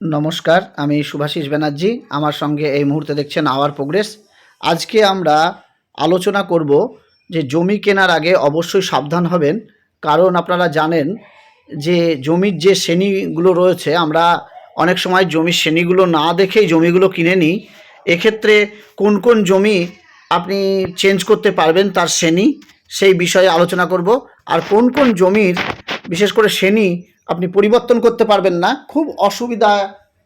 নমস্কার, আমি শুভাশিস ব্যানার্জি। আমার সঙ্গে এই মুহূর্তে দেখছেন আওয়ার প্রোগ্রেস। আজকে আমরা আলোচনা করব যে জমি কেনার আগে অবশ্যই সাবধান হবেন। কারণ আপনারা জানেন যে জমির যে শ্রেণীগুলো রয়েছে, আমরা অনেক সময় জমির শ্রেণীগুলো না দেখেই জমিগুলো কিনে নিই এক্ষেত্রে কোন কোন জমি আপনি চেঞ্জ করতে পারবেন তার শ্রেণি, সেই বিষয়ে আলোচনা করব। আর কোন কোন জমির, বিশেষ করে শ্রেণি আপনি পরিবর্তন করতে পারবেন না, খুব অসুবিধা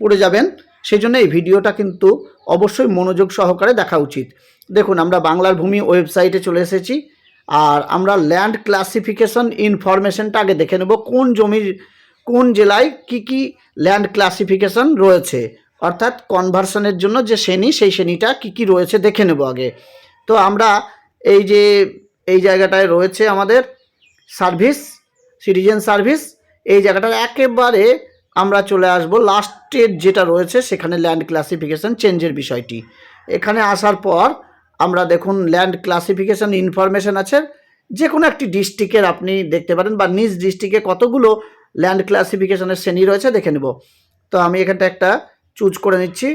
পড়ে যাবেন। সেই জন্য এই ভিডিওটা কিন্তু অবশ্যই মনোযোগ সহকারে দেখা উচিত। দেখুন, আমরা বাংলার ভূমি ওয়েবসাইটে চলে এসেছি আর আমরা ল্যান্ড ক্লাসিফিকেশন ইনফরমেশনটা আগে দেখে নেব, কোন জমির, কোন জেলায় কি কি ল্যান্ড ক্লাসিফিকেশন রয়েছে। অর্থাৎ কনভার্সনের জন্য যে শ্রেণি, সেই শ্রেণীটা কি কি রয়েছে দেখে নেব আগে। তো আমরা এই যে, এই জায়গাটায় রয়েছে আমাদের সার্ভিস সিটিজেন সার্ভিস এই জায়গাটার একেবারে আমরা চলে আসব লাস্টের যেটা রয়েছে সেখানে ল্যান্ড ক্লাসিফিকেশান চেঞ্জের বিষয়টি। এখানে আসার পর আমরা দেখুন ল্যান্ড ক্লাসিফিকেশন ইনফরমেশন আছে। যে কোনো একটি ডিস্ট্রিক্টের আপনি দেখতে পারেন বা নিজ ডিস্ট্রিক্টে কতগুলো ল্যান্ড ক্লাসিফিকেশানের শ্রেণি রয়েছে দেখে নেব। তো আমি এখানটা একটা চুজ করে নিচ্ছি।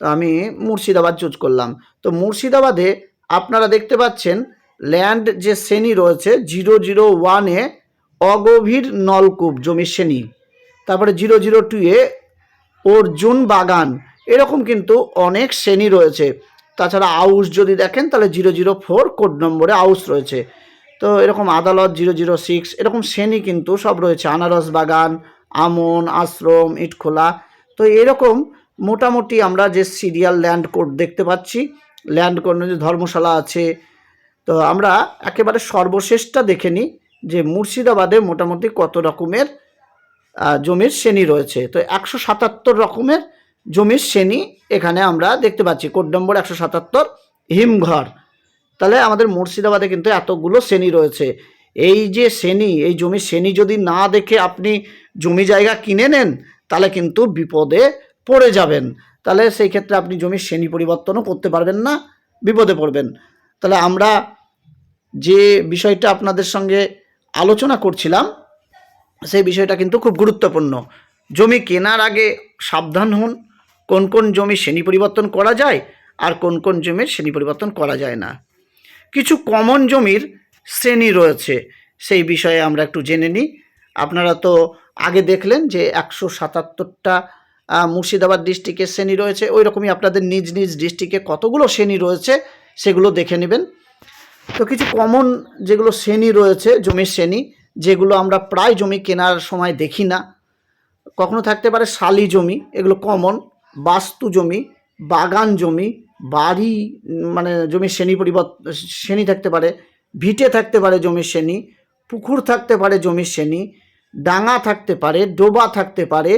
তো আমি মুর্শিদাবাদ চুজ করলাম। তো মুর্শিদাবাদে আপনারা দেখতে পাচ্ছেন ল্যান্ড যে শ্রেণি রয়েছে জিরো জিরো ওয়ানে অগভীর নলকূপ জমির শ্রেণি। তারপরে জিরো জিরো টুয়ে অর্জুন বাগান। এরকম কিন্তু অনেক শ্রেণি রয়েছে। তাছাড়া আউস যদি দেখেন, তাহলে জিরো জিরো ফোর কোড নম্বরে আউস রয়েছে। তো এরকম আদালত জিরো জিরো সিক্স, এরকম শ্রেণি কিন্তু সব রয়েছে। আনারস বাগান, আমন, আশ্রম, ইটখোলা। তো এরকম মোটামুটি আমরা যে সিরিয়াল ল্যান্ড কোড দেখতে পাচ্ছি, ল্যান্ড কোড ধর্মশালা আছে। তো আমরা একেবারে সর্বশেষটা দেখে নিই। যে মুর্শিদাবাদে মোটামুটি কত রকমের জমির শ্রেণি রয়েছে। তো একশো সাতাত্তর রকমের জমির শ্রেণি এখানে আমরা দেখতে পাচ্ছি। কোড নম্বর একশো সাতাত্তর, হিমঘর। তাহলে আমাদের মুর্শিদাবাদে কিন্তু এতগুলো শ্রেণি রয়েছে। এই যে শ্রেণি, এই জমির শ্রেণি যদি না দেখে আপনি জমি জায়গা কিনে নেন, তাহলে কিন্তু বিপদে পড়ে যাবেন। তাহলে সেই ক্ষেত্রে আপনি জমির শ্রেণি পরিবর্তনও করতে পারবেন না, বিপদে পড়বেন। তাহলে আমরা যে বিষয়টা আপনাদের সঙ্গে আলোচনা করছিলাম, সেই বিষয়টা কিন্তু খুব গুরুত্বপূর্ণ। জমি কেনার আগে সাবধান হন, কোন কোন জমি শ্রেণি পরিবর্তন করা যায় আর কোন কোন জমির শ্রেণি পরিবর্তন করা যায় না। কিছু কমন জমির শ্রেণি রয়েছে, সেই বিষয়ে আমরা একটু জেনে নিই। আপনারা তো আগে দেখলেন যে একশো সাতাত্তরটা মুর্শিদাবাদ ডিস্ট্রিক্টের শ্রেণি রয়েছে, ওই রকমই আপনাদের নিজ নিজ ডিস্ট্রিক্টে কতগুলো শ্রেণি রয়েছে, সেগুলো দেখে নেবেন। তো কিছু কমন যেগুলো শ্রেণি রয়েছে, জমির শ্রেণি, যেগুলো আমরা প্রায় জমি কেনার সময় দেখি না। কখনো থাকতে পারে শালি জমি, এগুলো কমন বাস্তু জমি, বাগান জমি, বাড়ি মানে জমির শ্রেণি পরিবর্তন শ্রেণি থাকতে পারে, ভিটে থাকতে পারে জমির শ্রেণি, পুকুর থাকতে পারে জমির শ্রেণি, ডাঙা থাকতে পারে, ডোবা থাকতে পারে,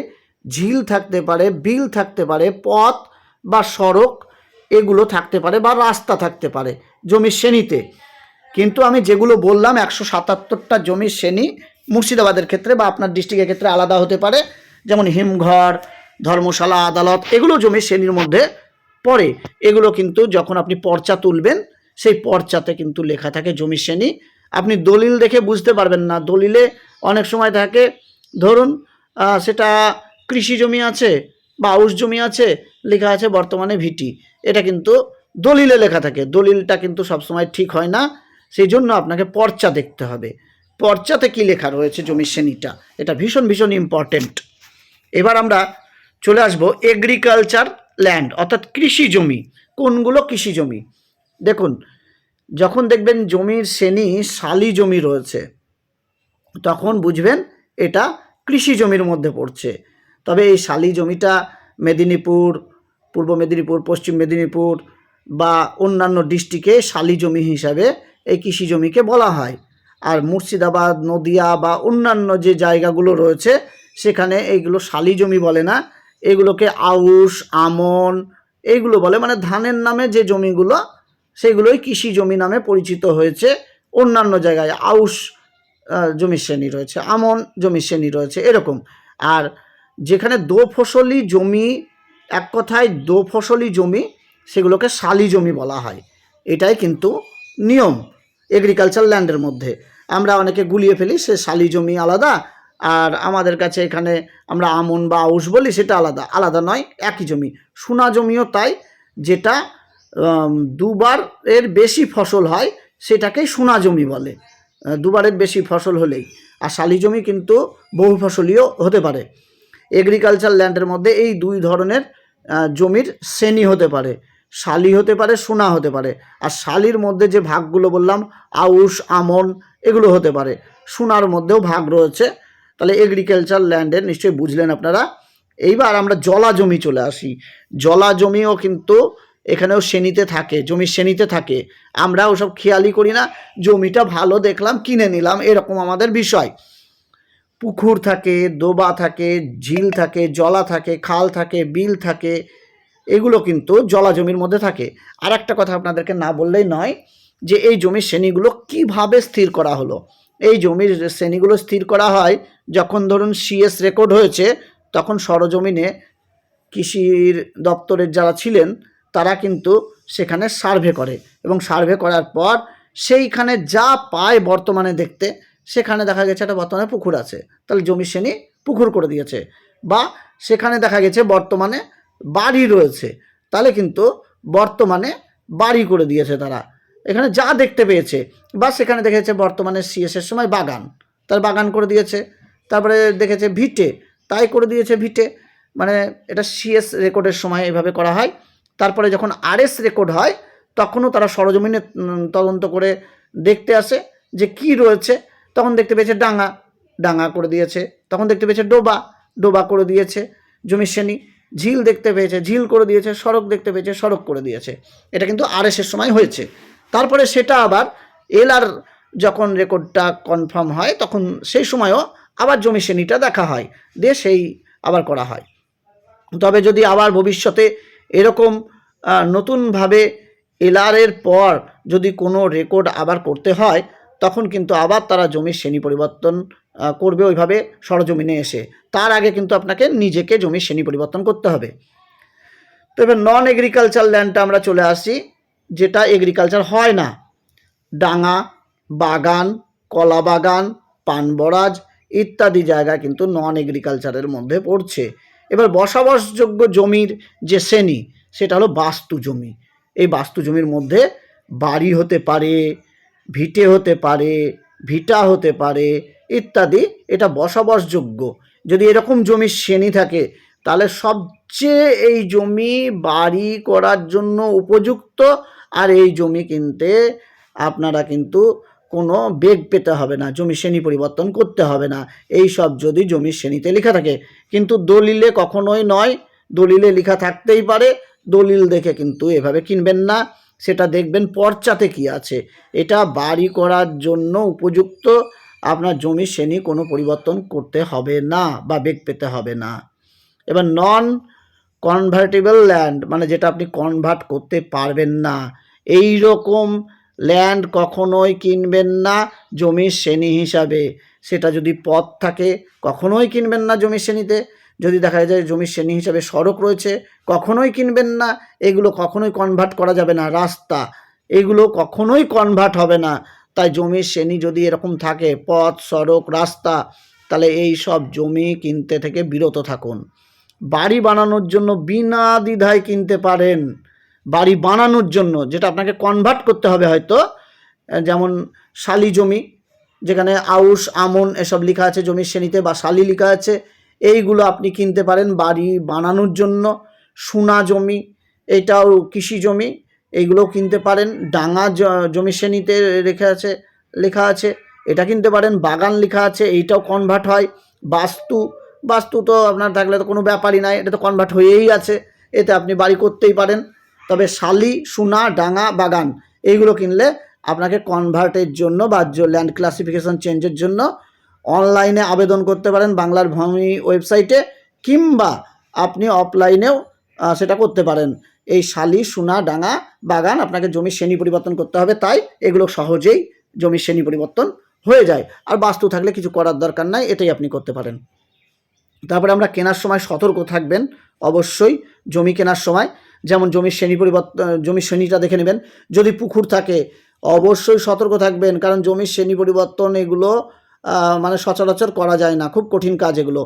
ঝিল থাকতে পারে, বিল থাকতে পারে, পথ বা সড়ক এগুলো থাকতে পারে বা রাস্তা থাকতে পারে জমির শ্রেণীতে। কিন্তু আমি যেগুলো বললাম, একশো সাতাত্তরটা জমির শ্রেণি মুর্শিদাবাদের ক্ষেত্রে বা আপনার ডিস্ট্রিক্টের ক্ষেত্রে আলাদা হতে পারে। যেমন হিমঘর, ধর্মশালা, আদালত, এগুলো জমির শ্রেণির মধ্যে পড়ে। এগুলো কিন্তু যখন আপনি পর্চা তুলবেন, সেই পর্চাতে কিন্তু লেখা থাকে জমির শ্রেণি। আপনি দলিল দেখে বুঝতে পারবেন না। দলিলে অনেক সময় থাকে, ধরুন সেটা কৃষি জমি আছে বা আউশ জমি আছে, লেখা আছে বর্তমানে ভিটি। এটা কিন্তু দলিলে লেখা থাকে। দলিলটা কিন্তু সবসময় ঠিক হয় না সেই জন্য আপনাকে পর্চা দেখতে হবে। পর্চাতে কি লেখা রয়েছে জমির শ্রেণীটা? এটা ভীষণ ভীষণ ইম্পর্টেন্ট এবার আমরা চলে আসব এগ্রিকালচার ল্যান্ড অর্থাৎ কৃষি জমি। কোনগুলো কৃষি জমি? দেখুন, যখন দেখবেন জমির শ্রেণি শালি জমি রয়েছে, তখন বুঝবেন এটা কৃষি জমির মধ্যে পড়ছে। তবে এই শালি জমিটা মেদিনীপুর পূর্ব মেদিনীপুর, পশ্চিম মেদিনীপুর বা অন্যান্য ডিস্ট্রিক্টে শালি জমি হিসাবে এই কৃষি জমিকে বলা হয়। আর মুর্শিদাবাদ, নদিয়া বা অন্যান্য যে জায়গাগুলো রয়েছে, সেখানে এইগুলো শালি জমি বলে না। এগুলোকে আউশ, আমন এইগুলো বলে মানে ধানের নামে যে জমিগুলো, সেগুলোই কৃষি জমি নামে পরিচিত হয়েছে। অন্যান্য জায়গায় আউশ জমির শ্রেণি রয়েছে, আমন জমির শ্রেণি রয়েছে, এরকম। আর যেখানে দো ফসলি জমি এক কথায় দো ফসলি জমি সেগুলোকে শালি জমি বলা হয়। এটাই কিন্তু নিয়ম এগ্রিকালচার ল্যান্ডের মধ্যে। আমরা অনেকে গুলিয়ে ফেলি, সে শালি জমি আলাদা, আর আমাদের কাছে এখানে আমরা আমন বা আউশ বলি, সেটা আলাদা। আলাদা নয়, একই জমি। সোনা জমিও তাই, যেটা দুবার এর বেশি ফসল হয় সেটাকেই সোনা জমি বলে। দুবারের বেশি ফসল হলেই। আর শালি জমি কিন্তু বহু ফসলীয় হতে পারে। এগ্রিকালচার ল্যান্ডের মধ্যে এই দুই ধরনের জমির শ্রেণি হতে পারে, শালি হতে পারে, সোনা হতে পারে। আর শালির মধ্যে যে ভাগগুলো বললাম, আউশ, আমন, এগুলো হতে পারে। সোনার মধ্যেও ভাগ রয়েছে। তাহলে এগ্রিকালচার ল্যান্ডের নিশ্চয়ই বুঝলেন আপনারা। এইবার আমরা জলা জমি চলে আসি। জলা জমিও কিন্তু এখানেও শ্রেণীতে থাকে, জমির শ্রেণীতে থাকে। আমরা ওসব খেয়ালই করি না। জমিটা ভালো দেখলাম, কিনে নিলাম, এরকম আমাদের বিষয়। পুকুর থাকে, দোবা থাকে, ঝিল থাকে, জলা থাকে, খাল থাকে, বিল থাকে, এগুলো কিন্তু জলা জমির মধ্যে থাকে। আর একটা কথা আপনাদেরকে না বললেই নয় যে এই জমির শ্রেণীগুলো কীভাবে স্থির করা হলো। এই জমির শ্রেণীগুলো স্থির করা হয় যখন ধরুন সিএস রেকর্ড হয়েছে, তখন সরজমিনে কৃষির দপ্তরের যারা ছিলেন, তারা কিন্তু সেখানে সার্ভে করে এবং সার্ভে করার পর সেইখানে যা পায় বর্তমানে দেখতে সেখানে দেখা গেছে একটা বর্তমানে পুকুর আছে। তাহলে জমির শ্রেণি পুকুর করে দিয়েছে। বা সেখানে দেখা গেছে বর্তমানে বাড়ি রয়েছে। তাহলে কিন্তু বর্তমানে বাড়ি করে দিয়েছে তারা। এখানে যা দেখতে পেয়েছে, বা সেখানে দেখেছে বর্তমানে সিএসের সময় বাগান। তার বাগান করে দিয়েছে। তারপরে দেখেছে ভিটে। তাই করে দিয়েছে ভিটে। মানে এটা সিএস রেকর্ডের সময় এভাবে করা হয়। তারপরে যখন আরএস রেকর্ড হয়, তখনও তারা সরজমিনে তদন্ত করে দেখতে আসে যে কি রয়েছে। তখন দেখতে পেয়েছে ডাঙা ডাঙা করে দিয়েছে। তখন দেখতে পেয়েছে ডোবা ডোবা করে দিয়েছে জমির শ্রেণি। ঝিল দেখতে পেয়েছে, ঝিল করে দিয়েছে, সড়ক দেখতে পেয়েছে, সড়ক করে দিয়েছে। এটা কিন্তু আরএসের সময় হয়েছে। তারপরে সেটা আবার এল আর যখন রেকর্ডটা কনফার্ম হয়, তখন সেই সময়ও আবার জমি শ্রেণীটা দেখা হয়। দিয়ে সেই আবার করা হয়। তবে যদি আবার ভবিষ্যতে এরকম নতুনভাবে এলআরের পর যদি কোনো রেকর্ড আবার করতে হয় তখন কিন্তু আবার তারা জমির শ্রেণি পরিবর্তন করবে ওইভাবে সরজমিনে এসে। তার আগে কিন্তু আপনাকে নিজেকে জমির শ্রেণি পরিবর্তন করতে হবে। তো এবার নন এগ্রিকালচার ল্যান্ডটা আমরা চলে আসি, যেটা এগ্রিকালচার হয় না। ডাঙা, বাগান, কলা বাগান পানবরাজ ইত্যাদি জায়গা কিন্তু নন এগ্রিকালচারের মধ্যে পড়ছে। এবার বসবাসযোগ্য জমির যে শ্রেণি, সেটা হলো বাস্তু জমি এই বাস্তু জমির মধ্যে বাড়ি হতে পারে ভিটে হতে পারে, ভিটা হতে পারে, ইত্যাদি। এটা বসবাসযোগ্য। যদি এরকম জমির শ্রেণি থাকে, তাহলে সবচেয়ে এই জমি বাড়ি করার জন্য উপযুক্ত। আর এই জমি কিনতে আপনারা কিন্তু কোনো বেগ পেতে হবে না, জমি শ্রেণি পরিবর্তন করতে হবে না। এই সব যদি জমির শ্রেণীতে লেখা থাকে, কিন্তু দলিলে কখনোই নয়। দলিলে লেখা থাকতেই পারে, দলিল দেখে কিন্তু এভাবে কিনবেন না। সেটা দেখবেন পর্চাতে কি আছে। এটা বাড়ি করার জন্য উপযুক্ত। আপনার জমির শ্রেণি কোনো পরিবর্তন করতে হবে না বা বেগ পেতে হবে না। এবার নন কনভার্টেবল ল্যান্ড মানে যেটা আপনি কনভার্ট করতে পারবেন না। এই রকম ল্যান্ড কখনোই কিনবেন না জমির শ্রেণি হিসাবে। সেটা যদি পথ থাকে, কখনোই কিনবেন না জমির শ্রেণীতে। যদি দেখা যায় জমির শ্রেণি হিসাবে সড়ক রয়েছে, কখনোই কিনবেন না। এগুলো কখনোই কনভার্ট করা যাবে না। রাস্তা, এগুলো কখনোই কনভার্ট হবে না। তাই জমির শ্রেণি যদি এরকম থাকে, পথ, সড়ক, রাস্তা, তাহলে এই সব জমি কিনতে থেকে বিরত থাকুন। বাড়ি বানানোর জন্য বিনা দ্বিধায় কিনতে পারেন। বাড়ি বানানোর জন্য, যেটা আপনাকে কনভার্ট করতে হবে হয়তো, যেমন শালি জমি, যেখানে আউশ, আমন এসব লেখা আছে জমির শ্রেণীতে, বা শালি লেখা আছে। এইগুলো আপনি কিনতে পারেন বাড়ি বানানোর জন্য, সোনা জমি, এটাও কৃষি জমি এইগুলো কিনতে পারেন। ডাঙা জমি শ্রেণীতে রেখে আছে, লেখা আছে, এটা কিনতে পারেন। বাগান লেখা আছে, এইটাও কনভার্ট হয়। বাস্তু বাস্তু তো আপনার থাকলে তো কোনো ব্যাপারই নাই, এটা তো কনভার্ট হয়েই আছে, এতে আপনি বাড়ি করতেই পারেন। তবে শালি, সোনা, ডাঙা, বাগান, এইগুলো কিনলে আপনাকে কনভার্টের জন্য বা ল্যান্ড ক্লাসিফিকেশন চেঞ্জের জন্য অনলাইনে আবেদন করতে পারেন বাংলার ভূমি ওয়েবসাইটে, কিংবা আপনি অফলাইনেও সেটা করতে পারেন। এই শালি, সোনা, ডাঙা, বাগান, আপনাকে জমির শ্রেণি পরিবর্তন করতে হবে, তাই এগুলো সহজেই জমির শ্রেণি পরিবর্তন হয়ে যায়। আর বাস্তু থাকলে কিছু করার দরকার নাই, এটাই আপনি করতে পারেন। তারপরে আমরা কেনার সময় সতর্ক থাকবেন, অবশ্যই জমি কেনার সময়। যেমন জমির শ্রেণি পরিবর্তন জমির শ্রেণীটা দেখে নেবেন। যদি পুকুর থাকে, অবশ্যই সতর্ক থাকবেন, কারণ জমির শ্রেণি পরিবর্তন এগুলো মানে সচরাচর করা যায় না। খুব কঠিন কাজ এগুলো।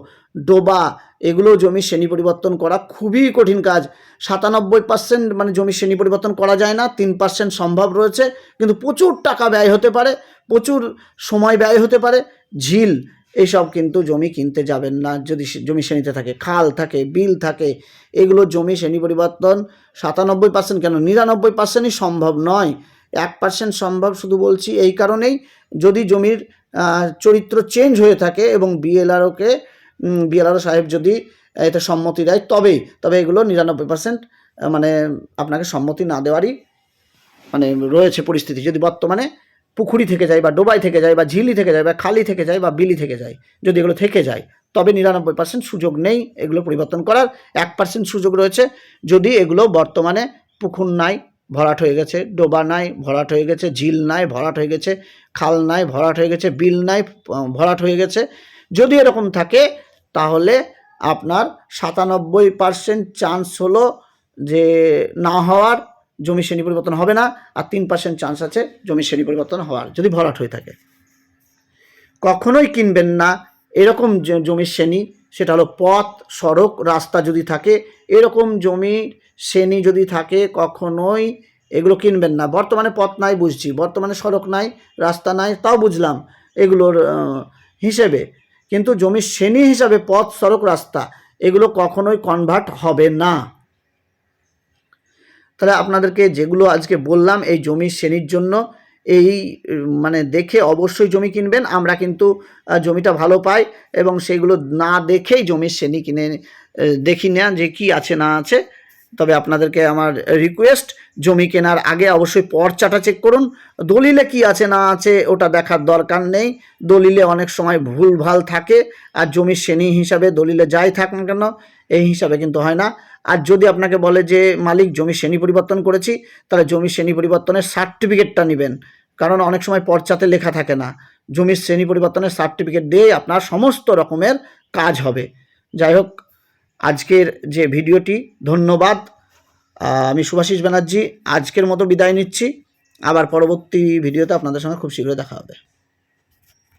ডোবা, এগুলো জমির শ্রেণি পরিবর্তন করা খুবই কঠিন কাজ। সাতানব্বই পার্সেন্ট মানে জমির শ্রেণি পরিবর্তন করা যায় না, তিন পার্সেন্ট সম্ভব রয়েছে। কিন্তু প্রচুর টাকা ব্যয় হতে পারে, প্রচুর সময় ব্যয় হতে পারে। ঝিল এইসব কিন্তু জমি কিনতে যাবেন না যদি জমি শ্রেণীতে থাকে। খাল থাকে, বিল থাকে, এগুলো জমি শ্রেণি পরিবর্তন সাতানব্বই পার্সেন্ট কেন? নিরানব্বই পার্সেন্টই সম্ভব নয়। এক পার্সেন্ট সম্ভব শুধু বলছি এই কারণেই। যদি জমির চরিত্র চেঞ্জ হয়ে থাকে এবং বিএলআরওকে বিএলআরও সাহেব যদি এটা সম্মতি দেয়, তবেই, তবে এগুলো নিরানব্বই পার্সেন্ট মানে আপনাকে সম্মতি না দেওয়ারই মানে রয়েছে পরিস্থিতি। যদি বর্তমানে পুকুরি থেকে যায় বা ডোবাই থেকে যায় বা ঝিলি থেকে যায় বা খালি থেকে যায় বা বিলি থেকে যায়, যদি এগুলো থেকে যায়, তবে নিরানব্বই পার্সেন্ট সুযোগ নেই এগুলো পরিবর্তন করার। এক পার্সেন্ট সুযোগ রয়েছে যদি এগুলো বর্তমানে পুকুর নাই ভরাট হয়ে গেছে, ডোবা নাই, ভরাট হয়ে গেছে, ঝিল নাই, ভরাট হয়ে গেছে, খাল নাই, ভরাট হয়ে গেছে, বিল নাই ভরাট হয়ে গেছে। যদি এরকম থাকে, তাহলে আপনার সাতানব্বই পার্সেন্ট চান্স হলো যে না হওয়ার, জমি শ্রেণি পরিবর্তন হবে না, আর তিন পার্সেন্ট চান্স আছে জমি শ্রেণি পরিবর্তন হওয়ার, যদি ভরাট হয়ে থাকে। কখনোই কিনবেন না, এরকম জমির শ্রেণি সেটা হলো পথ, সড়ক, রাস্তা যদি থাকে, এরকম জমি, শ্রেণি যদি থাকে, কখনোই এগুলো কিনবেন না। বর্তমানে পথ নাই বুঝছি, বর্তমানে সড়ক নাই, রাস্তা নাই, তাও বুঝলাম এগুলোর হিসেবে। কিন্তু জমির শ্রেণি হিসাবে পথ, সড়ক, রাস্তা, এগুলো কখনোই কনভার্ট হবে না। তাহলে আপনাদেরকে যেগুলো আজকে বললাম এই জমির শ্রেণির জন্য এই মানে দেখে অবশ্যই জমি কিনবেন। আমরা কিন্তু জমিটা ভালো পাই এবং সেগুলো না দেখেই জমির শ্রেণি কিনে দেখি না যে কি আছে না আছে। তবে আপনাদেরকে আমার রিকোয়েস্ট জমি কেনার আগে অবশ্যই পর্চাটা চেক করুন। দলিলে কি আছে না আছে ওটা দেখার দরকার নেই। দলিলে অনেক সময় ভুল ভালো থাকে। আর জমির শ্রেণি হিসাবে দলিলে যাই থাক না কেন, এই হিসাবে কিন্তু হয় না। আর যদি আপনাকে বলে যে, মালিক, জমি শ্রেণি পরিবর্তন করেছি, তাহলে জমি শ্রেণি পরিবর্তনের সার্টিফিকেটটা নেবেন। কারণ অনেক সময় পর্চাতে লেখা থাকে না। জমির শ্রেণি পরিবর্তনের সার্টিফিকেট দিয়ে আপনার সমস্ত রকমের কাজ হবে। যাই হোক, আজকের যে ভিডিওটি, ধন্যবাদ। আমি সুভাষিস ব্যানার্জি, আজকের মতো বিদায় নিচ্ছি। আবার পরবর্তী ভিডিওতে আপনাদের সঙ্গে খুব শীঘ্রই দেখা হবে।